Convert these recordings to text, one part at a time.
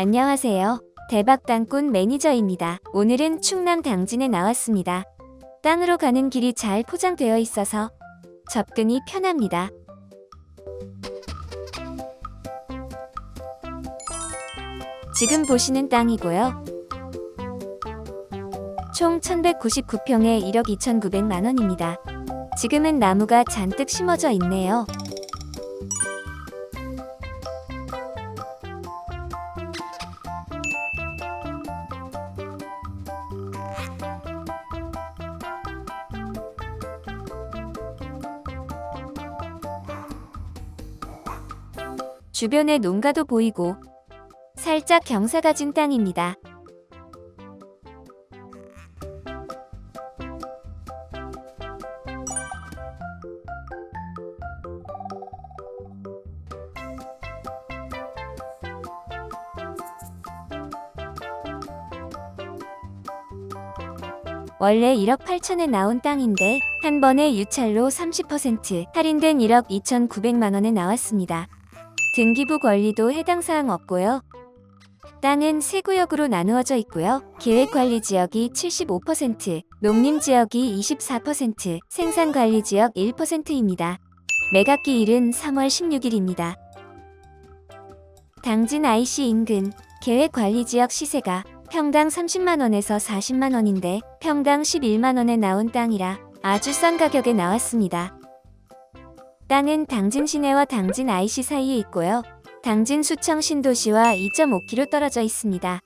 안녕하세요. 대박 땅꾼 매니저입니다. 오늘은 충남 당진에 나왔습니다. 땅으로 가는 길이 잘 포장되어 있어서 접근이 편합니다. 지금 보시는 땅이고요. 총 1199평에 1억 2,900만 원입니다. 지금은 나무가 잔뜩 심어져 있네요. 주변에 농가도 보이고 살짝 경사 가 진 땅입니다. 원래 1억 8천에 나온 땅인데 한 번에 유찰로 30% 할인된 1억 2,900만 원에 나왔습니다. 등기부 권리도 해당 사항 없고요. 땅은 세 구역으로 나누어져 있고요. 계획관리 지역이 75%, 농림 지역이 24%, 생산관리 지역 1%입니다. 매각기일은 3월 16일입니다. 당진 IC 인근 계획관리 지역 시세가 평당 30만원에서 40만원인데 평당 11만원에 나온 땅이라 아주 싼 가격에 나왔습니다. 땅은 당진 시내와 당진 IC 사이에 있고요. 당진 수청 신도시와 2.5km 떨어져 있습니다.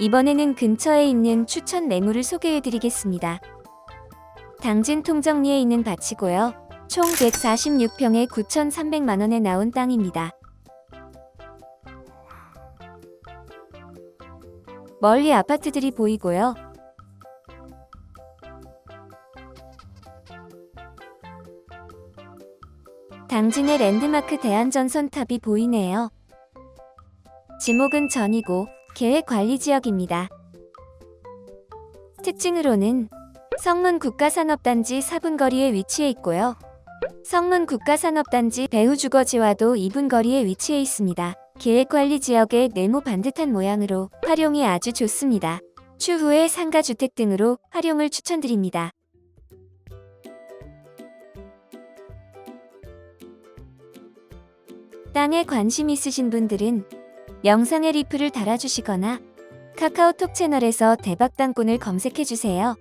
이번에는 근처에 있는 추천 매물을 소개해 드리겠습니다. 당진 통정리에 있는 밭이고요. 총 146평에 9,300만 원에 나온 땅입니다. 멀리 아파트들이 보이고요. 당진의 랜드마크 대한전선탑이 보이네요. 지목은 전이고 계획 관리 지역입니다. 특징으로는 성문 국가산업단지 4분 거리에 위치해 있고요. 성문 국가산업단지 배후주거지와도 2분 거리에 위치해 있습니다. 계획관리 지역의 네모 반듯한 모양으로 활용이 아주 좋습니다. 추후에 상가주택 등으로 활용을 추천드립니다. 땅에 관심 있으신 분들은 영상에 리플을 달아주시거나 카카오톡 채널에서 대박땅꾼을 검색해주세요.